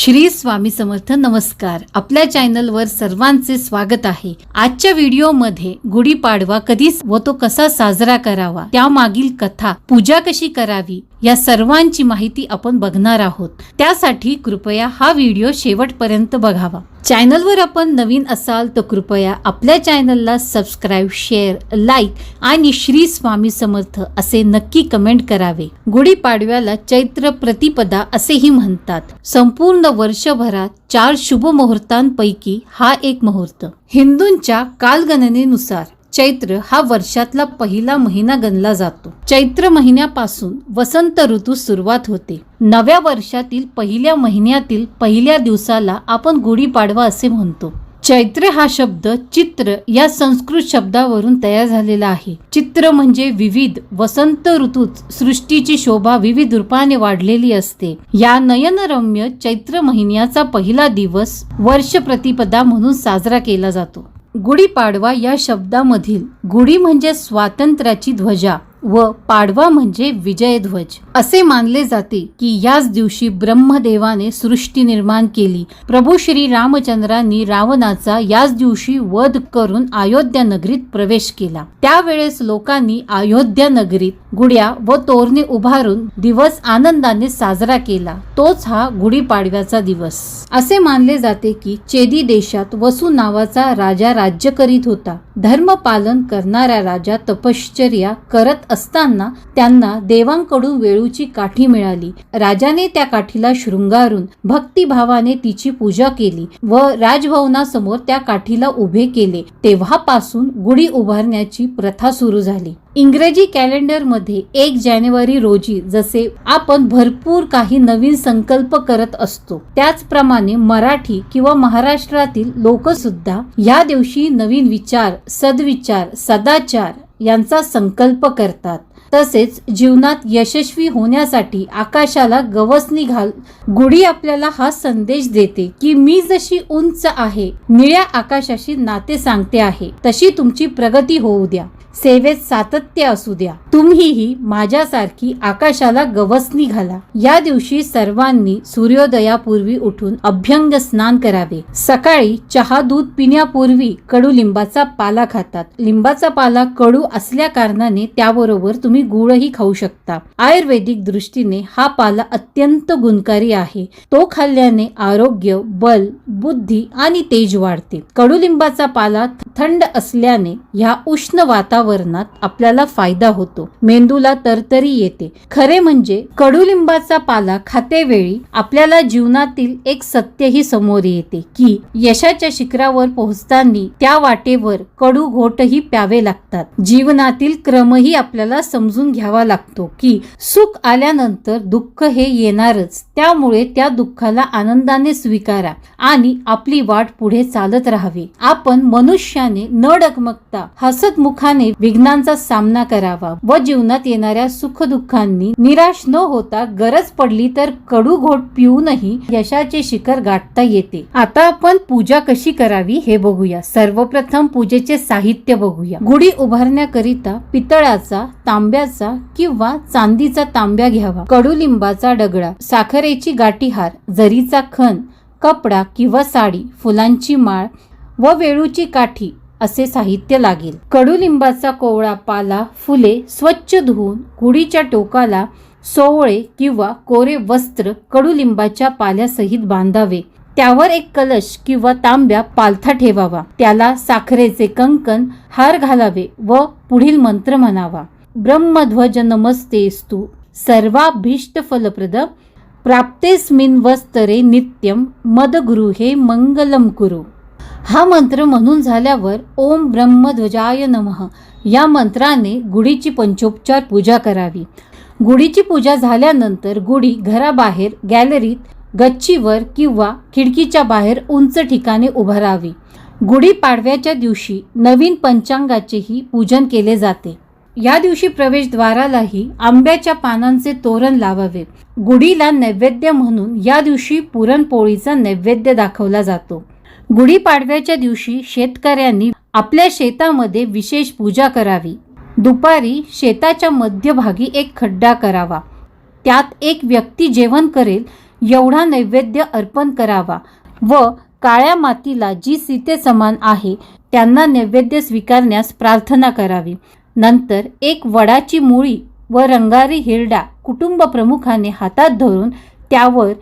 श्री स्वामी समर्थ नमस्कार. आपल्या चॅनलवर सर्वांचे स्वागत आहे. आजच्या व्हिडिओमध्ये गुढीपाडवा कधी व तो कसा साजरा करावा त्यामागील कथा पूजा कशी करावी या सर्वांची माहिती आपण बघणार आहोत. त्यासाठी कृपया हा व्हिडिओ शेवटपर्यंत बघावा. चॅनलवर आपण नवीन असाल तर कृपया आपल्या चॅनलला सबस्क्राईब शेअर लाईक आणि श्री स्वामी समर्थ असे नक्की कमेंट करावे. गुढीपाडव्याला चैत्र प्रतिपदा असेही म्हणतात. संपूर्ण वर्षभरात चार शुभ मुहूर्तांपैकी हा एक मुहूर्त. हिंदूंच्या कालगणनेनुसार चैत्र हा वर्षातला पहिला महिना गणला जातो. चैत्र महिन्यापासून वसंत ऋतू सुरुवात होते. नव्या वर्षातील पहिल्या महिन्यातील पहिल्या दिवसाला आपण गुढीपाडवा असे म्हणतो. चैत्र हा शब्द चित्र या संस्कृत शब्दावरून तयार झालेला आहे. चित्र म्हणजे विविध वसंत ऋतूत सृष्टीची शोभा विविध रूपाने वाढलेली असते. या नयनरम्य चैत्र महिन्याचा पहिला दिवस वर्ष प्रतिपदा म्हणून साजरा केला जातो. गुढीपाडवा या शब्दामधील गुढी म्हणजे स्वातंत्र्याची ध्वजा व पाडवा म्हणजे विजयध्वज. असे मानले जाते की याच दिवशी ब्रह्मदेवाने सृष्टी निर्माण केली. प्रभू श्री रामचंद्रांनी रावणाचा याच दिवशी वध करून अयोध्या नगरीत प्रवेश केला. त्यावेळेस लोकांनी अयोध्या नगरीत गुड्या व तोरणे उभारून दिवस आनंदाने साजरा केला. तोच हा गुढीपाडव्याचा दिवस. असे मानले जाते की चेदी देशात वसु नावाचा राजा राज्य करीत होता. धर्म पालन करणारा राजा तपश्चर्या करत असताना त्यांना देवांकडून वेळू वेळूची काठी मिळाली. राजाने त्या काठीला शृंगारून भक्तिभावाने तिची पूजा केली व राजभवनासमोर त्या काठीला उभे केले. तेव्हापासून गुढी उभारण्याची प्रथा सुरू झाली. इंग्रजी कॅलेंडरमध्ये एक जानेवारी रोजी जसे आपण भरपूर काही नवीन संकल्प करत असतो त्याचप्रमाणे मराठी किंवा महाराष्ट्रातील लोक सुद्धा या दिवशी नवीन विचार सद्विचार सदाचार यांचा संकल्प करतात. तसेच जीवनात यशस्वी होण्यासाठी आकाशाला गवसणी घाल गुढी आपल्याला हा संदेश देते की मी जशी उंच आहे निळ्या आकाशाशी नाते सांगते आहे तशी तुमची प्रगती होऊ द्या. सेवेत सातत्य असू द्या. तुम्हीही माझ्यासारखी आकाशाला गवसणी घाला. या दिवशी सर्वांनी सूर्योदयापूर्वी उठून अभ्यंग स्नान करावे. सकाळी चहा दूध पिण्यापूर्वी कडू लिंबाचा पाला खातात. लिंबाचा पाला कडू असल्या कारणाने त्याबरोबर तुम्ही गुळही खाऊ शकता. आयुर्वेदिक दृष्टीने हा पाला अत्यंत गुणकारी आहे. तो खाल्ल्याने आरोग्य बल बुद्धी आणि तेज वाढते. कडुलिंबाचा पाला थंड असल्याने ह्या उष्ण वातावरणात आपल्याला फायदा होतो. मेंदूला तरतरी येते. खरे म्हणजे कडुलिंबाचा पाला खातेवेळी आपल्याला जीवनातील एक सत्यही समोर येते की यशाच्या शिखरावर पोहोचताना त्या वाटेवर कडू घोटही प्यावे लागतात. जीवनातील क्रमही आपल्याला समजून घ्यावा लागतो की सुख आल्यानंतर दुःख हे येणारच. त्यामुळे त्या दुःखाला आनंदाने स्वीकारा आणि आपली वाट पुढे चालत राहावी. आपण मनुष्याने न डगमगता हसत मुखाने विघ्नांचा सामना करावा व जीवनात येणाऱ्या सुख दुःखांनी निराश न होता गरज पडली तर कडू घोट पिऊनही यशाचे शिखर गाठता येते. आता आपण पूजा कशी करावी हे बघूया. सर्वप्रथम पूजेचे साहित्य बघूया. गुढी उभारण्याकरिता पितळाचा तांब्याचा किंवा चांदीचा तांब्या घ्यावा. कडुलिंबाचा डगडा साखरेची गाठीहार जरीचा खण कपडा किंवा साडी फुलांची माळ व वेळूची काठी असे साहित्य लागेल. कडुलिंबाचा कोवळा पाला फुले स्वच्छ धुवून गुडीच्या टोकाला सोवळे किंवा कोरे वस्त्र कडुलिंबाच्या पाल्यासहित बांधावे. त्यावर एक कलश किंवा तांब्या पालथा ठेवावा. त्याला साखरेचे कंकण हार घालावे व पुढील मंत्र म्हणावा. ब्रह्मध्वज नमस्तेस्तु सर्वाभीष्ट फलप्रद प्राप्तेस्मिन वस्तरे नित्यम मदगृहे मंगलम कुरु। हा मंत्र म्हणून झाल्यावर ओम ब्रह्मध्वजाय नमः या मंत्राने गुढीची पंचोपचार पूजा करावी। गुढीची पूजा झाल्यानंतर गुढी घराबाहेर गॅलरीत गच्चीवर किंवा खिडकीच्या बाहेर उंच ठिकाणी उभारावी। गुढीपाडव्याच्या दिवशी नवीन पंचांगाचेही पूजन केले जाते। या दिवशी प्रवेशद्वारालाही आंब्याच्या पानांचे तोरण लावावे. गुढीला नैवेद्य म्हणून या दिवशी पुरणपोळीचा नैवेद्य दाखवला जातो. गुढीपाडव्याच्या दिवशी शेतकऱ्यांनी आपल्या शेतामध्ये विशेष पूजा करावी. दुपारी शेताच्या मध्यभागी एक खड्डा करावा. त्यात एक व्यक्ती जेवण करेल एवढा नैवेद्य अर्पण करावा व काळ्या मातीला जी सीते समान आहे त्यांना नैवेद्य स्वीकारण्यास प्रार्थना करावी. नंतर एक वडाची मुळी व रंगारी हिरडा कुटुंब प्रमुखाने हातात धरून त्यावर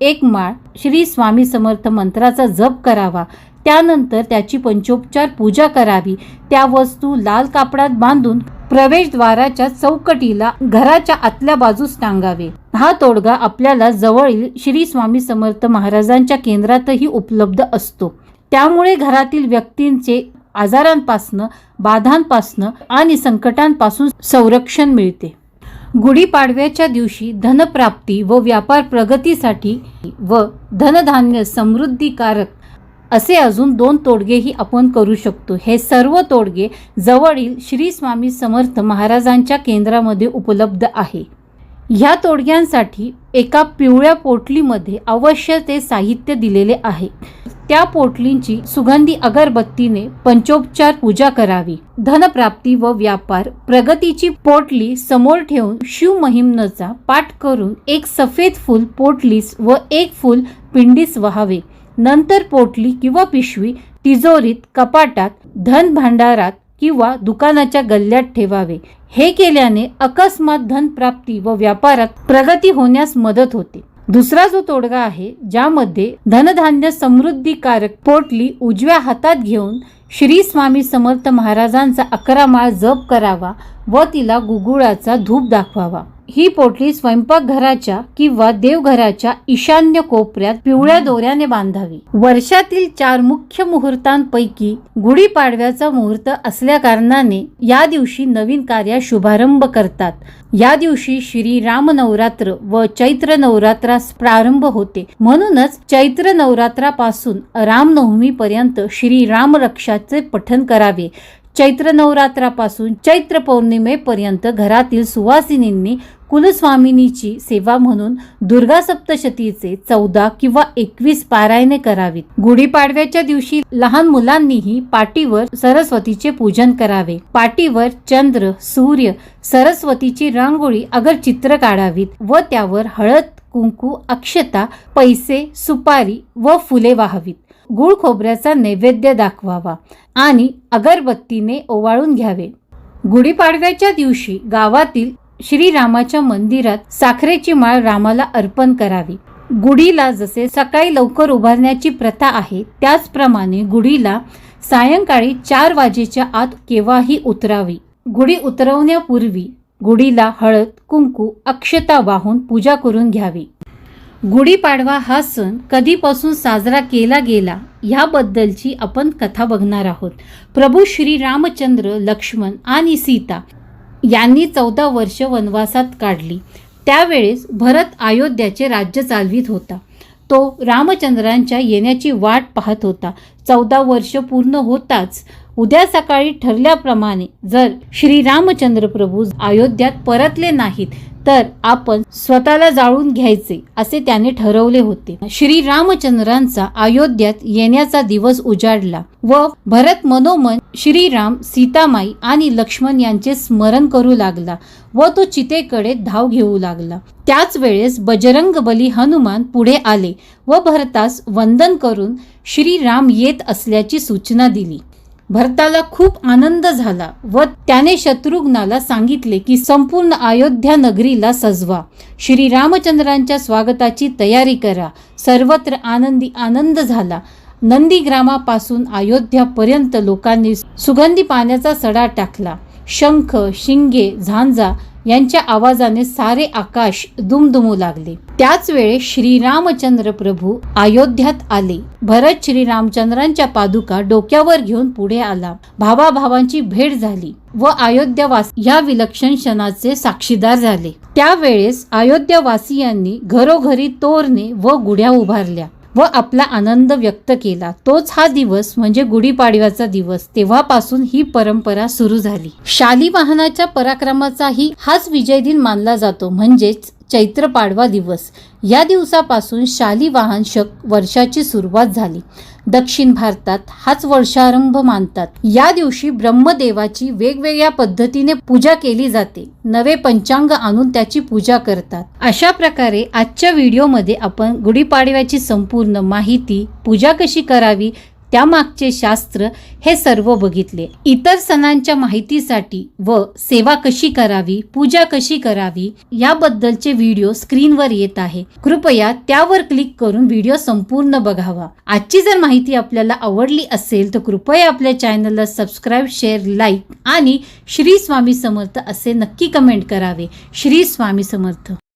एक माळ श्री स्वामी समर्थ मंत्राचा जप करावा. त्यानंतर त्याची पंचोपचार पूजा करावी. त्या वस्तू लाल कापडात बांधून प्रवेशद्वाराच्या चौकटीला घराच्या आतल्या बाजूस टांगावे. हा तोडगा आपल्याला जवळील श्री स्वामी समर्थ महाराजांच्या केंद्रातही उपलब्ध असतो. त्यामुळे घरातील व्यक्तींचे आजारांपासनं बाधांपासनं आणि संकटांपासून संरक्षण मिळते. गुढीपाडव्याच्या दिवशी धनप्राप्ती व व्यापार प्रगतीसाठी व धनधान्य समृद्धीकारक असे अजून दोन तोडगेही आपण करू शकतो. हे सर्व तोडगे जवळील श्री स्वामी समर्थ महाराजांच्या केंद्रामध्ये उपलब्ध आहे. ह्या तोडग्यांसाठी एका पिवळ्या पोटलीमध्ये अवश्य ते साहित्य दिलेले आहे. त्या पोटलींची सुगंधी अगरबत्तीने पंचोपचार पूजा करावी. धनप्राप्ती व व्यापार प्रगतीची पोटली समोर ठेवून शिव महिमनचा पाठ करून एक सफेद फूल पोटलीस व एक फूल पिंडीस वहावे. नंतर पोटली किंवा पिशवी तिजोरीत कपाटात धन भांडारात किंवा दुकानाच्या गल्ल्यात ठेवावे. हे केल्याने अकस्मात धनप्राप्ती व व्यापारात प्रगती होण्यास मदत होते. दुसरा जो तोडगा आहे ज्यामध्ये धनधान्य समृद्धीकारक पोटली उजव्या हातात घेऊन श्री स्वामी समर्थ महाराजांचा अकरा माळ जप करावा व तिला गुगुळाचा धूप दाखवावा. ही पोटली स्वयंपाकघराच्या किंवा देवघराच्या ईशान्य कोपऱ्यात पिवळ्या दोऱ्याने बांधावी. वर्षातील चार मुख्य मुहूर्तांपैकी गुढीपाडव्याचा मुहूर्त असल्या कारणाने या दिवशी नवीन कार्या शुभारंभ करतात. या दिवशी श्री राम नवरात्र व चैत्र नवरात्रास प्रारंभ होते. म्हणूनच चैत्र नवरात्रापासून रामनवमीपर्यंत श्री रामरक्षाचे पठन करावे. चैत्र नवरात्रापासून चैत्र पौर्णिमेपर्यंत घरातील सुवासिनींनी कुलस्वामिनीची सेवा म्हणून दुर्गा सप्तशतीचे चौदा किंवा एकवीस पारायणे करावीत. गुढीपाडव्याच्या दिवशी लहान मुलांनीही पाटीवर सरस्वतीचे पूजन करावे. पाटीवर चंद्र सूर्य सरस्वतीची रांगोळी अगर चित्र काढावीत व त्यावर हळद कुंकू अक्षता पैसे सुपारी व फुले वाहावीत. गुळ खोबऱ्याचा नैवेद्य दाखवावा आणि अगरबत्तीने ओवाळून घ्यावे. गुढीपाडव्याच्या दिवशी गावातील श्रीरामाच्या मंदिरात साखरेची माळ रामाला अर्पण करावी. गुढीला जसे सकाळी लवकर उभारण्याची प्रथा आहे त्याचप्रमाणे गुढीला सायंकाळी चार वाजेच्या आत केव्हाही उतरावी. गुढी उतरवण्यापूर्वी गुढीला हळद कुंकू अक्षता वाहून पूजा करून घ्यावी. गुढीपाडवा हा सण कधीपासून साजरा केला गेला ह्याबद्दलची आपण कथा बघणार आहोत. प्रभू श्री रामचंद्र लक्ष्मण आणि सीता यांनी चौदा वर्ष वनवासात काढली. त्यावेळेस भरत अयोध्याचे राज्य चालवीत होता. तो रामचंद्रांच्या येण्याची वाट पाहत होता. चौदा वर्ष पूर्ण होताच उद्या सकाळी ठरल्याप्रमाणे जर श्री रामचंद्र प्रभू अयोध्यात परतले नाहीत तर आपण स्वतःला जाळून घ्यायचे असे त्याने ठरवले होते. श्री रामचंद्रांचा अयोध्यात येण्याचा दिवस उजाडला व भरत मनोमन श्रीराम सीतामाई आणि लक्ष्मण यांचे स्मरण करू लागला व तो चितेकडे धाव घेऊ लागला. त्याच वेळेस बजरंग बली हनुमान पुढे आले व भरतास वंदन करून श्रीराम येत असल्याची सूचना दिली. भरताला खूप आनंद झाला व त्याने शत्रुघ्नाला सांगितले की संपूर्ण अयोध्या नगरीला सजवा. श्री रामचंद्रांच्या स्वागताची तयारी करा. सर्वत्र आनंदी आनंद झाला. नंदीग्रामापासून अयोध्यापर्यंत लोकांनी सुगंधी पाण्याचा सडा टाकला. शंख शिंगे झांजा यांच्या आवाजाने सारे आकाश दुमदुमू लागले. त्याच वेळेस श्रीरामचंद्र प्रभू अयोध्यात आले. भरत श्रीरामचंद्रांच्या पादुका डोक्यावर घेऊन पुढे आला. भावाभावांची भेट झाली व अयोध्यावास या विलक्षण क्षणाचे साक्षीदार झाले. त्यावेळेस अयोध्यावासियांनी घरोघरी तोरणे व गुढ्या उभारल्या व आपला आनंद व्यक्त केला. तोच हा दिवस म्हणजे गुढीपाडव्याचा दिवस. तेव्हापासून ही परंपरा सुरू झाली. शाली वाहनाच्या पराक्रमाचाही हाच विजय दिन मानला जातो. म्हणजेच चैत्र पाडवा दिवस. या दिवसापासून शालीवाहन शक वर्षाची सुरुवात झाली. दक्षिण भारतात हाच वर्षारंभ मानतात. या दिवशी ब्रह्मदेवाची वेगवेगळ्या पद्धतीने पूजा केली जाते. नवे पंचांग आणून त्याची पूजा करतात. अशा प्रकारे आजच्या व्हिडिओमध्ये आपण गुढीपाडव्याची संपूर्ण माहिती पूजा कशी करावी त्यामागचे शास्त्र हे सर्व बघितले. इतर सणांच्या माहितीसाठी व सेवा कशी करावी पूजा कशी करावी याबद्दलचे व्हिडिओ स्क्रीनवर येत आहे. कृपया त्यावर क्लिक करून व्हिडिओ संपूर्ण बघावा. आजची जर माहिती आपल्याला आवडली असेल तर कृपया आपल्या चॅनलला सबस्क्राईब शेअर लाईक आणि श्री स्वामी समर्थ असे नक्की कमेंट करावे. श्री स्वामी समर्थ.